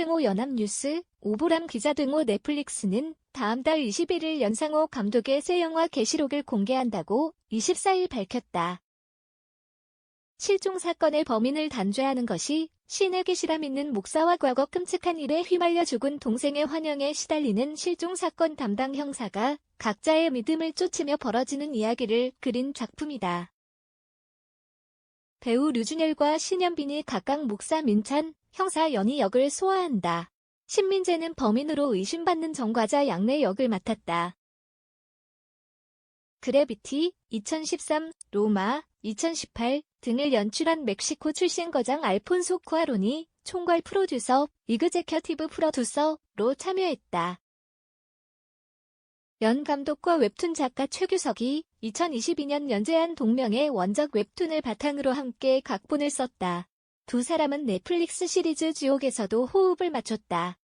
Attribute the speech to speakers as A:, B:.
A: 연상호 연합뉴스, 오보람 기자 등호 넷플릭스는 다음 달 21일 연상호 감독의 새 영화 게시록을 공개한다고 24일 밝혔다. 실종 사건의 범인을 단죄하는 것이 신의 계시라 믿는 목사와 과거 끔찍한 일에 휘말려 죽은 동생의 환영에 시달리는 실종 사건 담당 형사가 각자의 믿음을 쫓으며 벌어지는 이야기를 그린 작품이다. 배우 류준열과 신현빈이 각각 목사 민찬, 형사 연희 역을 소화한다. 신민재는 범인으로 의심받는 정과자 양내 역을 맡았다. 그래비티, 2013, 로마, 2018 등을 연출한 멕시코 출신 거장 알폰소 쿠아론이 총괄 프로듀서, 이그제큐티브 프로듀서로 참여했다. 연 감독과 웹툰 작가 최규석이 2022년 연재한 동명의 원작 웹툰을 바탕으로 함께 각본을 썼다. 두 사람은 넷플릭스 시리즈 지옥에서도 호흡을 맞췄다.